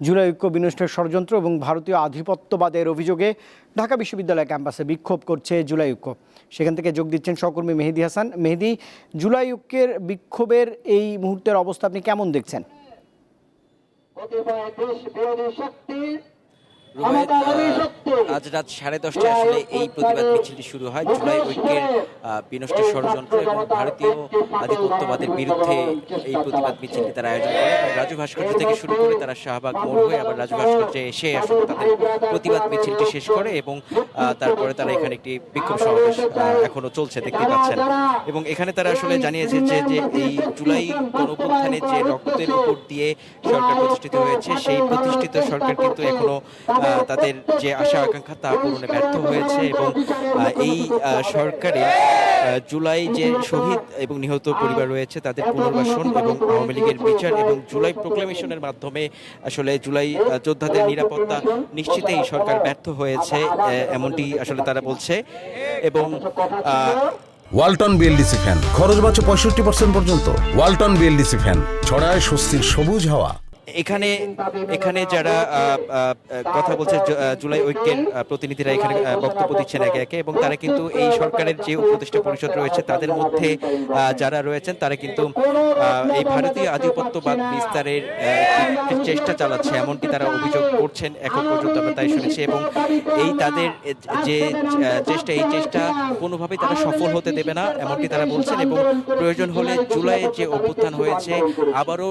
জুলাই ঐক্য বিনষ্টের ষড়যন্ত্র এবং ভারতীয় আধিপত্যবাদের অভিযোগে ঢাকা বিশ্ববিদ্যালয় ক্যাম্পাসে বিক্ষোভ করছে জুলাই ঐক্য। সেখান থেকে যোগ দিচ্ছেন সহকর্মী মেহেদি হাসান। মেহেদি জুলাই ঐক্যের বিক্ষোভের এই মুহূর্তের অবস্থা আপনি কেমন দেখছেন? দেশ বিরোধী শক্তি রুবায়েত, ক্ষমতালোভী আহ, শক্তি আজ রাত সাড়ে দশটায় আসলে এই প্রতিবাদ মিছিলটি শুরু হয় জুলাই ঐক্যের আহ, বিনষ্টের ষড়যন্ত্র এবং ভারতীয় আধিপত্যবাদের বিরুদ্ধে এই প্রতিবাদ মিছিলটি তারা আয়োজন করে। রাজু ভাস্কর্য থেকে শুরু করে তারা শাহবাগ মোড় হয়ে আবার রাজু ভাস্কর্যে এসে আসলে তাদের প্রতিবাদ মিছিলটি শেষ করে এবং তারপরে তারা এখানে একটি বিক্ষোভ সমাবেশ এখনও চলছে দেখতে পাচ্ছেন। এবং এখানে তারা আসলে জানিয়েছে যে যে এই জুলাই গণঅভ্যুত্থানে যে রক্তের উপর দিয়ে সরকার প্রতিষ্ঠিত হয়েছে সেই প্রতিষ্ঠিত সরকার কিন্তু এখনও তাদের যে আশা আকাঙ্ক্ষা তা পূরণে ব্যর্থ হয়েছে এবং এই সরকারে জুলাই যে শহীদ এবং নিহত পরিবার রয়েছে, তাদের পুনর্বাসন এবং আওয়ামী লীগের বিচার এবং জুলাই প্রোক্লেমেশনের মাধ্যমে আসলে জুলাই যোদ্ধাদের নিরাপত্তা নিশ্চিতে এই সরকার ব্যর্থ হয়েছে এমনটি আসলে তারা বলছে এবং ওয়ালটন বিএলডিসি ফ্যান, খরচ বাঁচে পঁয়ষট্টি পার্সেন্ট পর্যন্ত। ওয়ালটন বিএলডিসি ফ্যান, ছড়ায় স্বস্তির সবুজ হাওয়া। এখানে এখানে যারা কথা বলছে জুলাই ঐক্যের প্রতিনিধিরা এখানে বক্তব্য দিচ্ছেন একে একে এবং তারা কিন্তু এই সরকারের যে উপদেষ্টা পরিষদ রয়েছে, তাদের মধ্যে যারা রয়েছেন, তারা কিন্তু এই ভারতীয় আধিপত্যবাদ বিস্তারের চেষ্টা চালাচ্ছে। এমনটি তারা অভিযোগ করছেন এখন পর্যন্ত আমরা তাই শুনেছি এবং এই তাদের যে চেষ্টা, এই চেষ্টা কোনোভাবেই তারা সফল হতে দেবে না এমনটি তারা বলছেন এবং প্রয়োজন হলে জুলাইয়ের যে অভ্যুত্থান হয়েছে, আবারও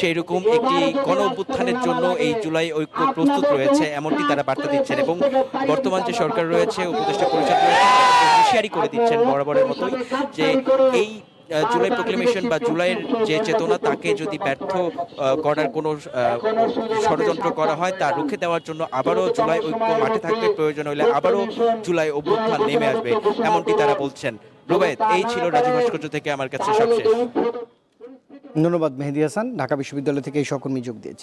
সেই রকম একটি গণ অভ্যুত্থানের জন্য এই জুলাই ঐক্য প্রস্তুত রয়েছে, এমনটি তারা বার্তা দিচ্ছেন এবং বর্তমান যে সরকার রয়েছে, উপদেষ্টা পরিষদ হুঁশিয়ারি করে দিচ্ছেন বরাবরের মতোই যে এই জুলাই প্রোক্লেমেশন বা জুলাইয়ের যে চেতনা, তাকে যদি ব্যর্থ করার কোনো ষড়যন্ত্র করা হয়, তা রুখে দেওয়ার জন্য আবারও জুলাই ঐক্য মাঠে থাকবে, প্রয়োজন হলে আবারও জুলাই অভ্যুত্থান নেমে আসবে, এমনটি তারা বলছেন। রুবায়েত, এই ছিল রাজু ভাস্কর্য থেকে আমার কাছে সবশেষ। ধন্যবাদ মেহেদি হাসান ঢাকা বিশ্ববিদ্যালয় থেকে এই সহকর্মী যোগ দিয়েছিলেন।